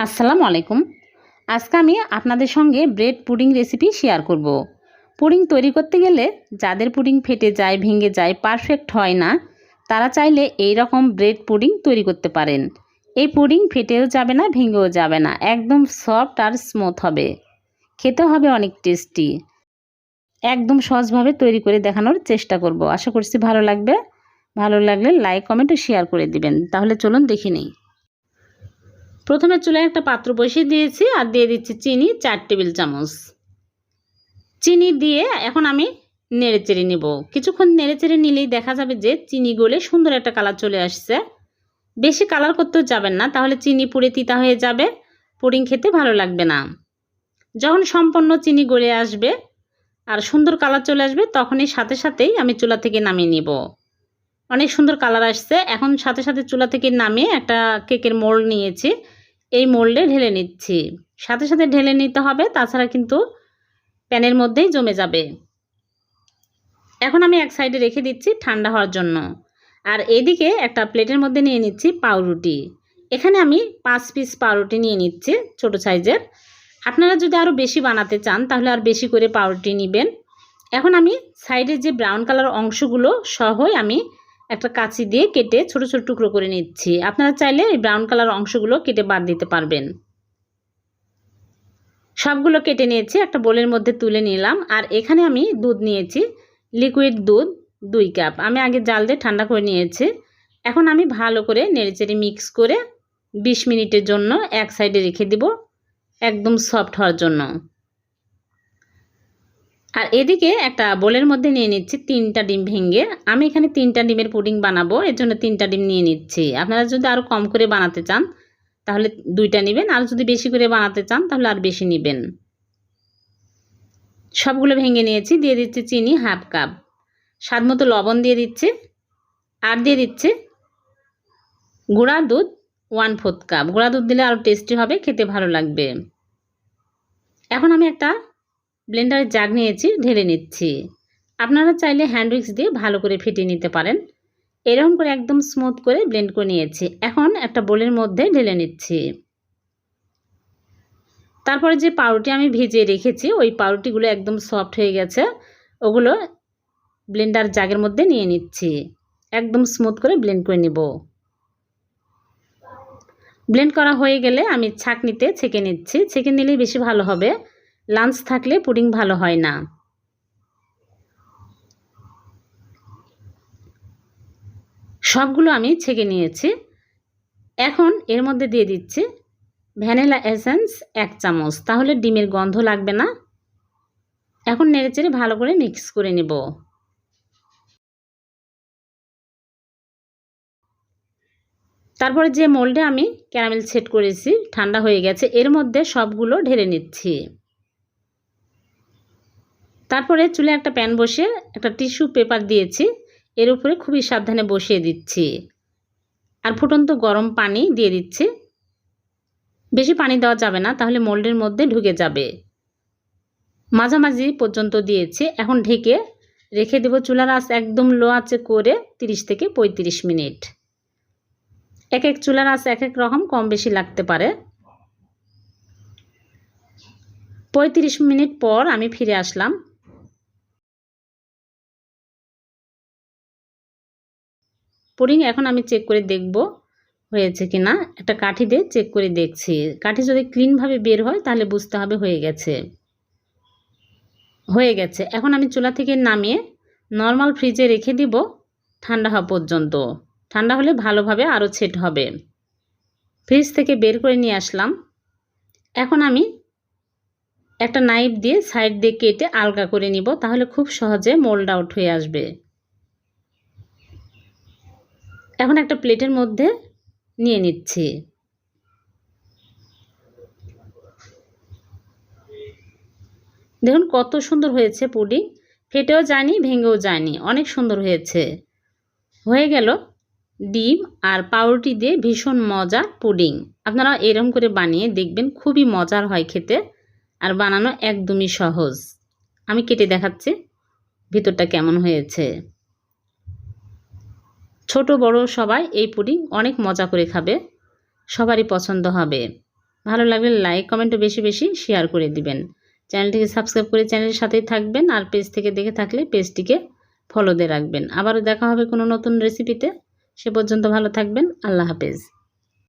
আসসালামু আলাইকুম। আজকে আমি আপনাদের সঙ্গে ব্রেড পুডিং রেসিপি শেয়ার করব। পুডিং তৈরি করতে গেলে যাদের পুডিং ফেটে যায়, ভেঙে যায়, পারফেক্ট হয় না, তারা চাইলে এই রকম ব্রেড পুডিং তৈরি করতে পারেন। এই পুডিং ফেটেও যাবে না, ভেঙেও যাবে না, একদম সফট আর স্মুথ হবে। খেতে হবে অনেক টেস্টি। একদম সহজভাবে তৈরি করে দেখানোর চেষ্টা করব। আশা করছি ভালো লাগবে। ভালো লাগলে লাইক, কমেন্ট ও শেয়ার করে দিবেন। তাহলে চলুন দেখে নিই। প্রথমে চুলায় একটা পাত্র বসিয়ে দিয়েছি আর দিয়ে দিচ্ছি চিনি চার টেবিল চামচ। চিনি দিয়ে এখন আমি নেড়ে চেড়ে নেব। কিছুক্ষণ নেড়ে চেড়ে নিলেই দেখা যাবে যে চিনি গলে সুন্দর একটা কালার চলে আসছে। বেশি কালার করতেও যাবেন না, তাহলে চিনি পুড়ে তিতা হয়ে যাবে। পুডিং খেতে ভালো লাগবে না। যখন সম্পূর্ণ চিনি গলে আসবে আর সুন্দর কালার চলে আসবে, তখনই সাথে সাথেই আমি চুলা থেকে নামিয়ে নিব। অনেক সুন্দর কালার আসছে। এখন সাথে সাথে চুলা থেকে নামিয়ে একটা কেকের মোল্ড নিয়েছি। এই মোল্ডে ঢেলে নিচ্ছি। সাথে সাথে ঢেলে নিতে হবে, তাছাড়া কিন্তু প্যানের মধ্যেই জমে যাবে। এখন আমি এক সাইডে রেখে দিচ্ছি ঠান্ডা হওয়ার জন্য। আর এদিকে একটা প্লেটের মধ্যে নিয়ে নিচ্ছি পাউরুটি। এখানে আমি পাঁচ পিস পাউরুটি নিয়ে নিচ্ছি ছোট সাইজের। আপনারা যদি আরও বেশি বানাতে চান, তাহলে আর বেশি করে পাউরুটি নেবেন। এখন আমি সাইডে যে ব্রাউন কালার অংশগুলো সহই আমি একটা কাঁচি দিয়ে কেটে ছোট ছোট টুকরো করে নিচ্ছি। আপনারা চাইলে এই ব্রাউন কালার অংশগুলো কেটে বাদ দিতে পারবেন। সবগুলো কেটে নিয়েছি, একটা বোলের মধ্যে তুলে নিলাম। আর এখানে আমি দুধ নিয়েছি লিকুইড দুধ দুই কাপ আমি আগে জাল দিয়ে ঠান্ডা করে নিয়েছি। এখন আমি ভালো করে নেড়েচেড়ে মিক্স করে বিশ মিনিটের জন্য এক সাইডে রেখে দিব, একদম সফট হওয়ার জন্য। আর এদিকে একটা বোলের মধ্যে নিয়ে নিচ্ছি তিনটা ডিম ভেঙে। আমি এখানে তিনটা ডিমের পুডিং বানাবো, এর জন্য তিনটা ডিম নিয়ে নিচ্ছি। আপনারা যদি আরও কম করে বানাতে চান, তাহলে দুইটা নেবেন। আর যদি বেশি করে বানাতে চান, তাহলে আর বেশি নেবেন। সবগুলো ভেঙে নিয়েছি, দিয়ে দিচ্ছি চিনি হাফ কাপ। স্বাদ মতো লবণ দিয়ে দিচ্ছে, আর দিয়ে দিচ্ছে গুঁড়া দুধ ওয়ান ফোর্থ কাপ। গুঁড়া দুধ দিলে আরও টেস্টি হবে, খেতে ভালো লাগবে। এখন আমি একটা ব্লেন্ডারের জাগ নিয়েছি, ঢেলে নিচ্ছি। আপনারা চাইলে হ্যান্ড উইক্স দিয়ে ভালো করে ফেটিয়ে নিতে পারেন। এরকম করে একদম স্মুথ করে ব্লেন্ড করে নিয়েছি। এখন একটা বোলের মধ্যে ঢেলে নিচ্ছি। তারপরে যে পাউরুটি আমি ভিজিয়ে রেখেছি, ওই পাউরুটিগুলো একদম সফট হয়ে গেছে, ওগুলো ব্লেন্ডার জাগের মধ্যে নিয়ে নিচ্ছি। একদম স্মুথ করে ব্লেন্ড করে নেব। ব্লেন্ড করা হয়ে গেলে আমি ছাকনিতে ছেঁকে নিচ্ছি। ছেঁকে নিলেই বেশি ভালো হবে। লাঞ্চ থাকলে পুডিং ভালো হয় না। সবগুলো আমি ছেঁকে নিয়েছি। এখন এর মধ্যে দিয়ে দিচ্ছি ভ্যানিলা এসেন্স এক চামচ। তাহলে ডিমের গন্ধ লাগবে না। এখন নেড়েচেড়ে ভালো করে মিক্স করে নেব। তারপরে যে মোল্ডে আমি ক্যারামেল সেট করেছি, ঠান্ডা হয়ে গেছে, এর মধ্যে সবগুলো ঢেলে নিচ্ছি। তারপরে চুলে একটা প্যান বসে একটা টিস্যু পেপার দিয়েছি। এর উপরে খুবই সাবধানে বসিয়ে দিচ্ছি। আর ফুটন্ত গরম পানি দিয়ে দিচ্ছি। বেশি পানি দেওয়া যাবে না, তাহলে মোল্ডের মধ্যে ঢুকে যাবে। মাঝামাঝি পর্যন্ত দিয়েছি। এখন ঢেকে রেখে দেবো চুলার আঁচ একদম লো আঁচে করে 30 থেকে 35 মিনিট। এক এক চুলার আঁচ এক এক রকম, কম বেশি লাগতে পারে। পঁয়ত্রিশ মিনিট পর আমি ফিরে আসলাম। পুডিং এখন আমি চেক করে দেখব হয়েছে কি না একটা কাঠি দিয়ে চেক করে দেখছি। কাঠি যদি ক্লিনভাবে বের হয়, তাহলে বুঝতে হবে হয়ে গেছে। হয়ে গেছে। এখন আমি চুলা থেকে নামিয়ে নর্মাল ফ্রিজে রেখে দিব ঠান্ডা হওয়া পর্যন্ত। ঠান্ডা হলে ভালোভাবে আরও ছেট হবে। ফ্রিজ থেকে বের করে নিয়ে আসলাম। এখন আমি একটা নাইফ দিয়ে সাইড দিয়ে কেটে আলগা করে নিব, তাহলে খুব সহজে মোল্ড আউট হয়ে আসবে। এখন একটা প্লেটের মধ্যে নিয়ে নিচ্ছি। দেখুন কত সুন্দর হয়েছে পুডিং। ফেটেও যায়নি ভেঙেও যায়নি অনেক সুন্দর হয়েছে। হয়ে গেল ডিম আর পাউরুটি দিয়ে ভীষণ মজার পুডিং। আপনারা এরম করে বানিয়ে দেখবেন খুবই মজার হয় খেতে আর বানানো একদমই সহজ। আমি কেটে দেখাচ্ছি ভিতরটা কেমন হয়েছে। ছোট, বড় সবাই এই পুডিং অনেক মজা করে খাবে। সবারই পছন্দ হবে। ভালো লাগলে লাইক কমেন্টও বেশি বেশি শেয়ার করে দিবেন। চ্যানেলটিকে সাবস্ক্রাইব করে চ্যানেলের সাথেই থাকবেন আর পেজ থেকে দেখে থাকলে পেজটিকে ফলো দিয়ে রাখবেন। আবারও দেখা হবে কোনো নতুন রেসিপিতে সে পর্যন্ত ভালো থাকবেন। আল্লাহ হাফেজ।